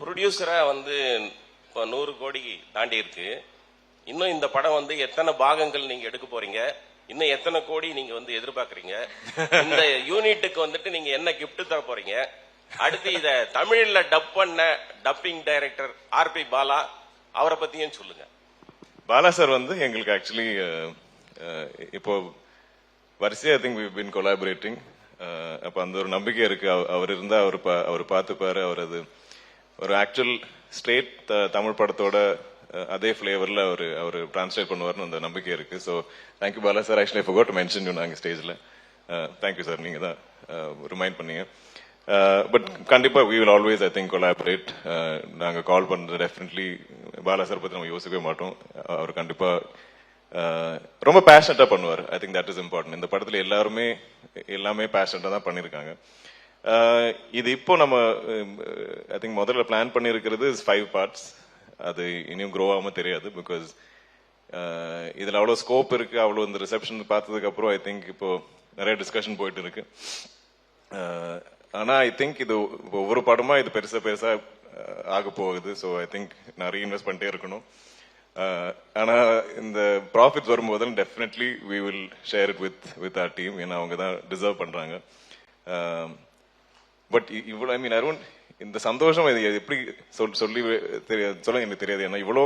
ப்ரொடியூசரா வந்து இப்போ நூறு கோடி தாண்டி இருக்கு இன்னும் இந்த படம் வந்து எத்தனை பாகங்கள் நீங்க எடுக்க போறீங்க? இன்னும் எத்தனை கோடி நீங்க வந்து எதிர்பார்க்கறீங்க? இந்த யூனிட்டுக்கு வந்துட்டு நீங்க என்ன கிஃப்ட் தர போறீங்க? அடுத்து இத தமிழ்ல டப் பண்ண டப்பிங் டைரக்டர் ஆர்பி பாலா அவரை பத்தியும் சொல்லுங்க. பாலா சார் வந்து எங்களுக்கு ஆக்சுவலி இப்போ வரிசையா I think we been collaborating அப்போ அந்த ஒரு நம்பிக்கை இருக்கு. அவ- அவர் இருந்தா அவர் பா- அவர் பார்த்துப்பாரு. அவர் அது ஒரு ஆக்சுவல் ஸ்ட்ரேட் தமிழ் படத்தோட அதே ஃபிளேவர்ல அவர் அவர் டிரான்ஸ்லேட் பண்ணுவார்னு அந்த நம்பிக்கை இருக்கு. So thank you Bala sir actually for to mention you நாங்கள் ஸ்டேஜில் தேங்க்யூ சார் நீங்கள் தான் ரிமைண்ட் பண்ணீங்க. பட் கண்டிப்பாக we will always I think collaborate நாங்கள் கால் பண்ணுறது டெஃபினெட்லி பாலா சார் பற்றி நம்ம யோசிக்கவே மாட்டோம். அவர் கண்டிப்பாக ரொம்ப பேஷனட்டாக பண்ணுவார். I think that is important இந்த படத்தில் எல்லாருமே எல்லாமே பேஷனட்டாக தான் பண்ணியிருக்காங்க இது இப்போ நம்ம ஐ திங்க் முதல்ல பிளான் பண்ணியிருக்கிறது ஃபைவ் பார்ட்ஸ் அது இனியும் க்ரோ ஆகாம தெரியாது பிகாஸ் இதில் அவ்வளோ ஸ்கோப் இருக்கு அவ்வளோ இந்த ரிசப்ஷன் பார்த்ததுக்கப்புறம் ஐ திங்க் இப்போ நிறைய டிஸ்கஷன் போயிட்டு இருக்கு. ஆனால் ஐ திங்க் இது ஒவ்வொரு படமா இது பெருசா பெருசா ஆக போகுது. ஸோ ஐ திங்க் நான் ரீஇன்வெஸ்ட் பண்ணிட்டே இருக்கணும். ஆனால் ஆனா இந்த ப்ராஃபிட்ஸ் வரும்போது definitely we will share it with with our team ஏன்னா அவங்க தான் டிசர்வ் பண்றாங்க. பட் இவ்வளவு ஐ மீன் அருண் இந்த சந்தோஷம் இது எப்படி சொல் சொல்லி தெரியாது சொல்ல எனக்கு தெரியாது. ஏன்னா இவ்வளோ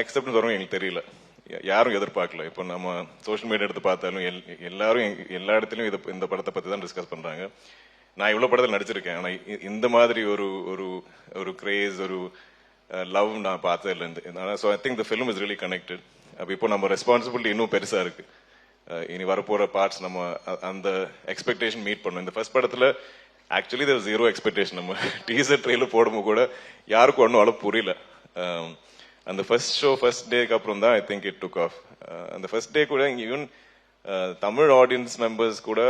அக்செப்டன்ஸ் வரும் எங்களுக்கு தெரியல. யாரும் எதிர்பார்க்கல. இப்போ நம்ம சோஷியல் மீடியா எடுத்து பார்த்தாலும் எல்- எல்லாரும் எல்லா இடத்துலையும் இது இந்த படத்தை பற்றி தான் டிஸ்கஸ் பண்ணுறாங்க நான் இவ்வளோ படத்தில் நடிச்சிருக்கேன். ஆனால் இந்த மாதிரி ஒரு ஒரு ஒரு கிரேஸ் ஒரு லவ் நான் பார்த்ததுலேருந்து so I think the film is really connected அப்போ இப்போ நம்ம ரெஸ்பான்சிபிலிட்டி இன்னும் பெருசாக இருக்குது இனி வரப்போற பார்ட்ஸ் நம்ம அ- அந்த எக்ஸ்பெக்டேஷன் மீட் பண்ணணும். இந்த ஃபர்ஸ்ட் படத்துல ஆக்சுவலி தேர் ஜீரோ எக்ஸ்பெக்டேஷன் நம்ம டீசர் ட்ரெயிலர் போடும்போது கூட யாருக்கும் ஒன்றும் அளவு புரியல. அந்த ஃபர்ஸ்ட் ஷோ ஃபர்ஸ்ட் டேக்கு அப்புறம் தான் I think it took off அந்த ஃபர்ஸ்ட் டே கூட ஈவன் தமிழ் ஆடியன்ஸ் மெம்பர்ஸ் கூட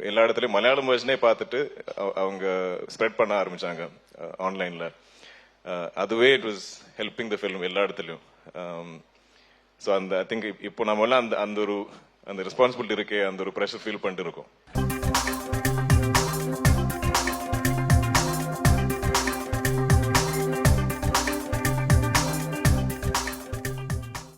எல்லா இடத்துலையும் மலையாளம் வேர்ஷனே பார்த்துட்டு அவங்க ஸ்ப்ரெட் பண்ண ஆரம்பிச்சாங்க ஆன்லைன்ல அதுவே it was helping the film எல்லா இடத்துலையும். ஸோ அந்த ஐ திங்க் இப்போ நம்ம எல்லாம் அந்த அந்த ஒரு அந்த ரெஸ்பான்சிபிலிட்டி இருக்கே அந்த ஒரு ப்ரெஷர் ஃபீல் பண்ணிட்டு இருக்கோம்.